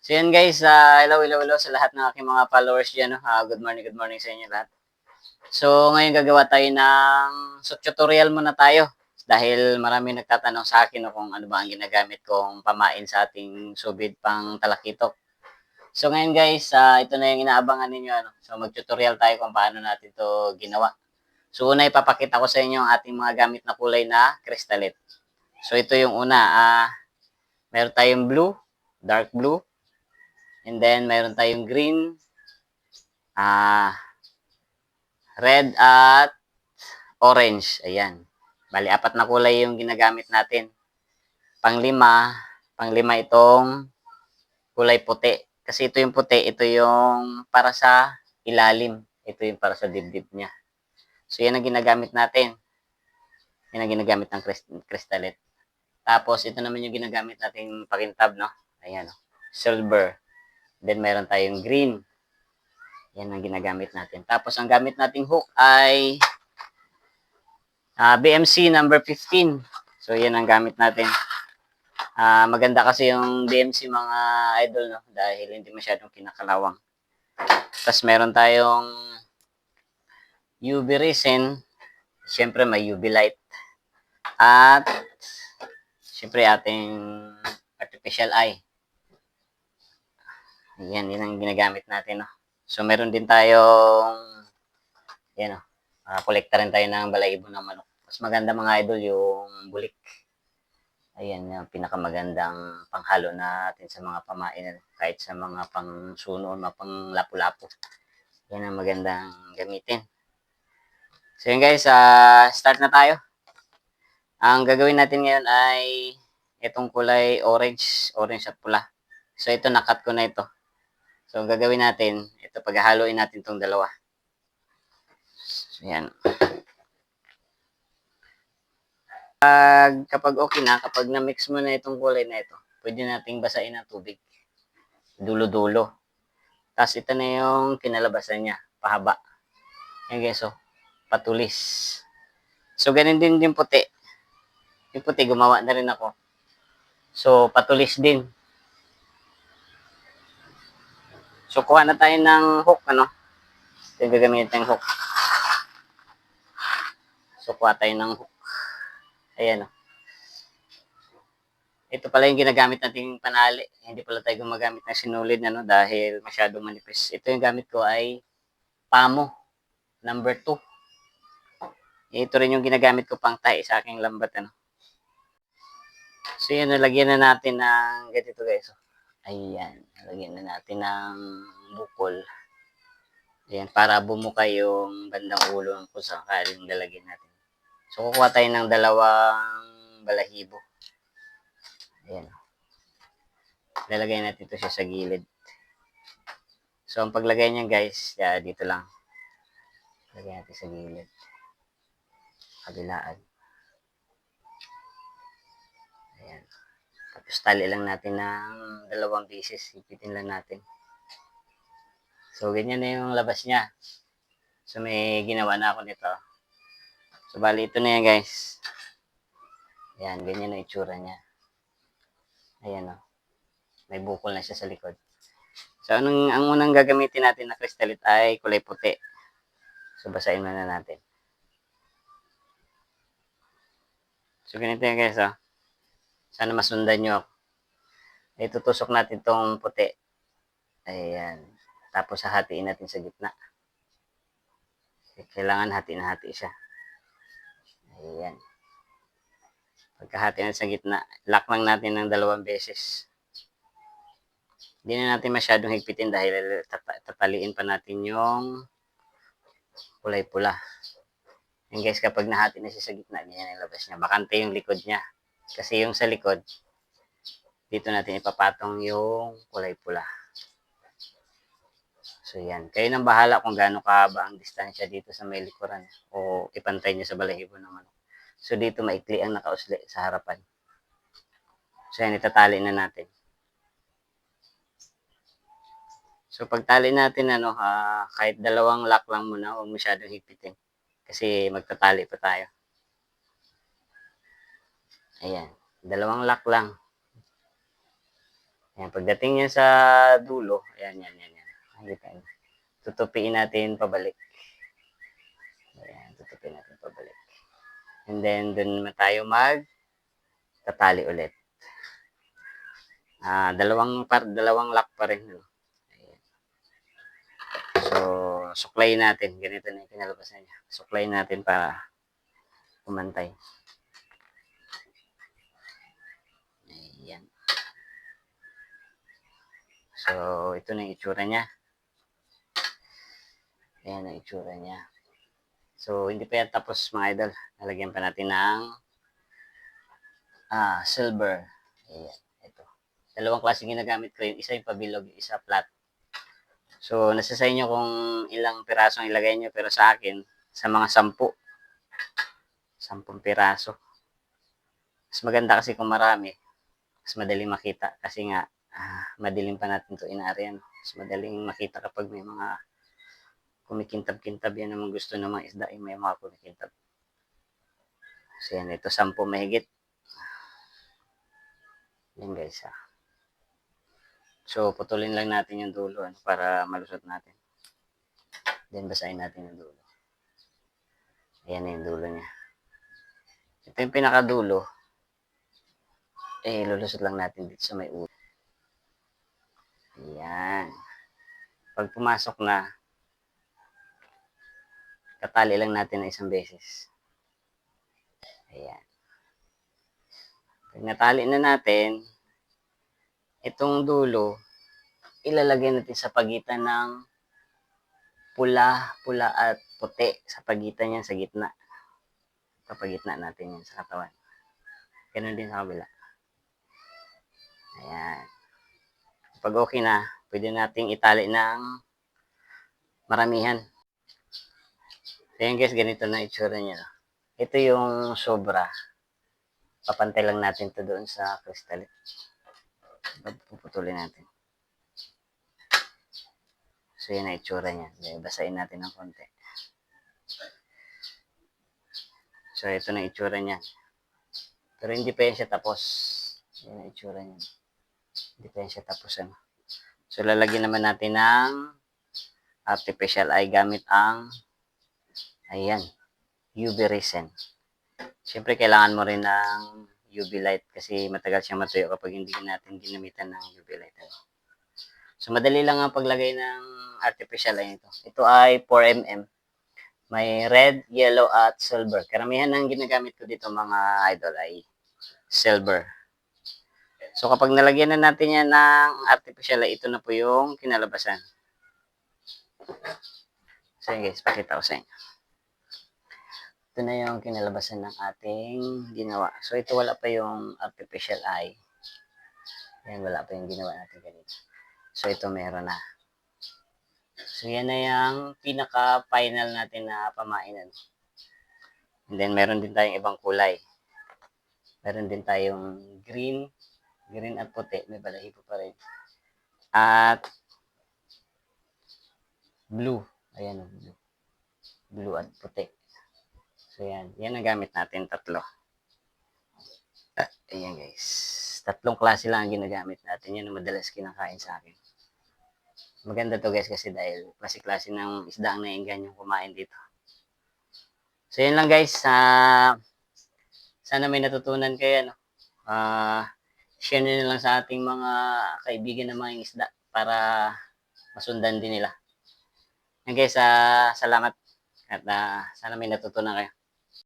So yan guys, ah, hello, hello, hello sa lahat ng aking mga followers dyan. No? Ah, good morning, good morning sa inyo lahat. So ngayon gagawa tayo ng so, tutorial muna tayo. Dahil marami nagtatanong sa akin no, kung ano ba ang ginagamit kong pamain sa ating subid pang talakitok. So ngayon guys, ah, ito na yung inaabangan ninyo. Ano? So mag-tutorial tayo kung paano natin to ginawa. So una ipapakita ko sa inyo ang ating mga gamit na kulay na crystalite. So ito yung una, ah, meron tayong blue, dark blue, And then, mayroon tayong green, ah, red at orange. Ayan. Bali, apat na kulay yung ginagamit natin. Panglima, panglima itong kulay puti. Kasi ito yung puti, ito yung para sa ilalim. Ito yung para sa dibdib niya. So, yan ang ginagamit natin. Yan ang ginagamit ng crystalite. Tapos, ito naman yung ginagamit nating pakintab, no? Ayan, no? Silver. Then, meron tayong green. Yan ang ginagamit natin. Tapos, ang gamit nating hook ay ah, BMC number 15. So, yan ang gamit natin. Ah, maganda kasi yung BMC mga idol, no? Dahil hindi masyadong kinakalawang. Tapos, meron tayong UV resin. Siyempre, may UV light. At, siyempre, ating artificial eye. Yan, yan ang ginagamit natin, no? So, meron din tayong, yan, no? Uh, kolekta rin tayo ng balahibo ng manok. Mas maganda mga idol yung bulik. Ayan, yung pinakamagandang panghalo natin sa mga pamain, kahit sa mga pang suno, mga pang lapu-lapu. Yan ang magandang gamitin. So, yun guys, uh, start na tayo. Ang gagawin natin ngayon ay itong kulay orange, orange at pula. So, ito, nakat ko na ito. So, ang gagawin natin, ito, paghahaluin natin itong dalawa. So. Pag, kapag okay na, kapag na-mix mo na itong kulay na ito, pwede nating basain ng tubig. Dulo-dulo. Tapos, ito na yung kinalabasan niya, pahaba. Yan guys, so, patulis. So, ganun din yung puti. Yung puti, gumawa na rin ako. So, patulis din. So, kuha na tayo ng hook, ano? Ito yung gagamitin hook. So, kuha tayo ng hook. Ayan, oh. Ito pala yung ginagamit nating panali. Hindi pala tayo gumagamit ng sinulid, ano? Dahil masyadong manipis. Ito yung gamit ko ay pamo. Number 2. Ito rin yung ginagamit ko pang tie sa aking lambat, ano? So, yan, nalagyan na natin ng ganito, guys. Oh. Ayan. Lagyan na natin ng bukol. Ayan, para bumuka yung bandang ulo kung sakaling lalagyan natin. So, kukuha tayo ng dalawang balahibo. Ayan. Lalagay natin ito siya sa gilid. So, ang paglagay niya guys, ya, dito lang. Lagay natin sa gilid. Kabilaan. Ayan. Tapos tali lang natin ng dalawang pieces. Ipitin lang natin. So, ganyan na yung labas niya. So, may ginawa na ako nito. So, bali ito na yan, guys. Ayan, ganyan na itsura niya. Ayan, o. May bukol na siya sa likod. So, anong, ang unang gagamitin natin na crystalite ay kulay puti. So, basahin muna natin. So, ganito yan, guys, o. Sana masundan nyo. Itutusok natin tong puti. Ayan. Tapos hahatiin natin sa gitna. Kailangan hati na hati siya. Ayan. Pagkahati natin sa gitna, lock lang natin ng dalawang beses. Hindi na natin masyadong higpitin dahil tata- tataliin pa natin yung kulay pula. Yan guys, kapag nahati na siya sa gitna, ganyan ang labas niya. Bakante yung likod niya. Kasi yung sa likod, dito natin ipapatong yung kulay pula. So yan, kayo nang bahala kung gaano kahaba ang distansya dito sa may likuran o ipantay niyo sa balahibo ng manok. So dito maikli ang nakausli sa harapan. So yan, itatali na natin. So pagtali natin ano, ah, kahit dalawang lock lang muna, huwag masyadong higpitin. Kasi magtatali pa tayo. Ayan, dalawang lock lang. Ayan, pagdating niya sa dulo, ayan, yan, yan, yan. Nakikita niyo. Tutupiin natin pabalik. Ayan, tutupiin natin pabalik. And then, dun tayo mag tatali ulit. Ah, dalawang par dalawang lock pa rin. No? So, suklay natin. Ganito na yung kinalabasan niya. Suklay natin para kumantay. Ayan. So, ito na yung itsura niya. Ayan ang itsura niya. So, hindi pa yan tapos mga idol. Nalagyan pa natin ng ah, silver. Ayan, ito. Dalawang klase ginagamit ko yung isa yung pabilog, isa flat. So, nasa sa inyo kung ilang piraso ang ilagay nyo. Pero sa akin, sa mga sampu. Sampung piraso. Mas maganda kasi kung marami. Mas madaling makita. Kasi nga, madilim pa natin to inaari. Ano? Mas madaling makita kapag may mga kumikintab-kintab yan naman gusto ng mga isda yung may mga kumikintab. So yan, ito sampu mahigit. Yan guys ha. So putulin lang natin yung dulo ano, para malusot natin. Then basahin natin yung dulo. Ayan na yung dulo niya. Ito yung pinakadulo. Eh, lulusot lang natin dito sa may ulo. Ayan. Pag pumasok na, katali lang natin na isang beses. Ayan. Pag natali na natin, itong dulo, ilalagay natin sa pagitan ng pula, pula at puti sa pagitan yan sa gitna. Kapagitna natin yan sa katawan. Ganun din sa kabila. Ayan. Pag okay na, pwede nating itali ng maramihan. So yun guys, ganito na itsura niya. Ito yung sobra. Papantay lang natin to doon sa crystal. Puputulin natin. So yun ang itsura niya. Basahin natin ng konti. So ito na itsura niya. Pero hindi pa yan siya tapos. Yun ang itsura niya. Siya tapos. Ano. So lalagyan naman natin ng artificial eye gamit ang Ayan. UV resin. Siyempre, kailangan mo rin ng UV light kasi matagal siyang matuyo kapag hindi natin ginamitan ng UV light. Ano? So, madali lang ang paglagay ng artificial eye nito. Ito ay 4mm. May red, yellow, at silver. Karamihan ng ginagamit ko dito mga idol ay silver. So, kapag nalagyan na natin yan ng artificial ito na po yung kinalabasan. So, guys, pakita ko sa inyo ito na yung kinalabasan ng ating ginawa. So, ito wala pa yung artificial eye. Yan, wala pa yung ginawa natin ganito. So, ito meron na. So, yan na yung pinaka-final natin na pamainan. And then, meron din tayong ibang kulay. Meron din tayong green, green at puti. May balahibo pa rin. At blue. Ayan, blue. Blue at puti. So, yan. Yan ang gamit natin, tatlo. Ah, ayan, guys. Tatlong klase lang ang ginagamit natin. Yan ang madalas kinakain sa akin. Maganda to guys kasi dahil klase-klase ng isda ang nainggan yung kumain dito. So, yan lang guys. Ah, sana may natutunan kayo. No? Ah, share nyo lang sa ating mga kaibigan na mga isda para masundan din nila. Yan guys, ah, salamat. At ah, sana may natutunan kayo.